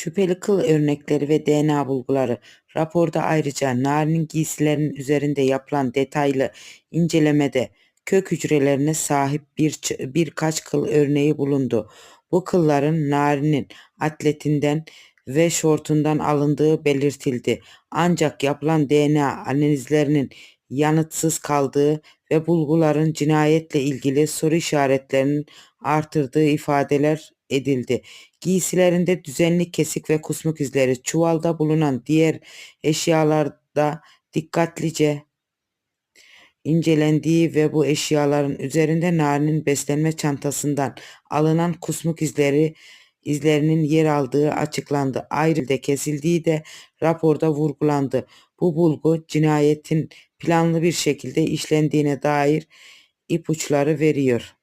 Şüpheli kıl örnekleri ve DNA bulguları. Raporda ayrıca Narin'in giysilerinin üzerinde yapılan detaylı incelemede kök hücrelerine sahip bir, birkaç kıl örneği bulundu. Bu kılların Narin'in atletinden ve şortundan alındığı belirtildi. Ancak yapılan DNA analizlerinin yanıtsız kaldığı ve bulguların cinayetle ilgili soru işaretlerinin artırdığı ifadeler edildi. Giysilerinde düzenli kesik ve kusmuk izleri, çuvalda bulunan diğer eşyalarda dikkatlice incelendiği ve bu eşyaların üzerinde Nari'nin beslenme çantasından alınan kusmuk izleri izlerinin yer aldığı açıklandı. Ayrıca kesildiği de raporda vurgulandı. Bu bulgu cinayetin planlı bir şekilde işlendiğine dair ipuçları veriyor.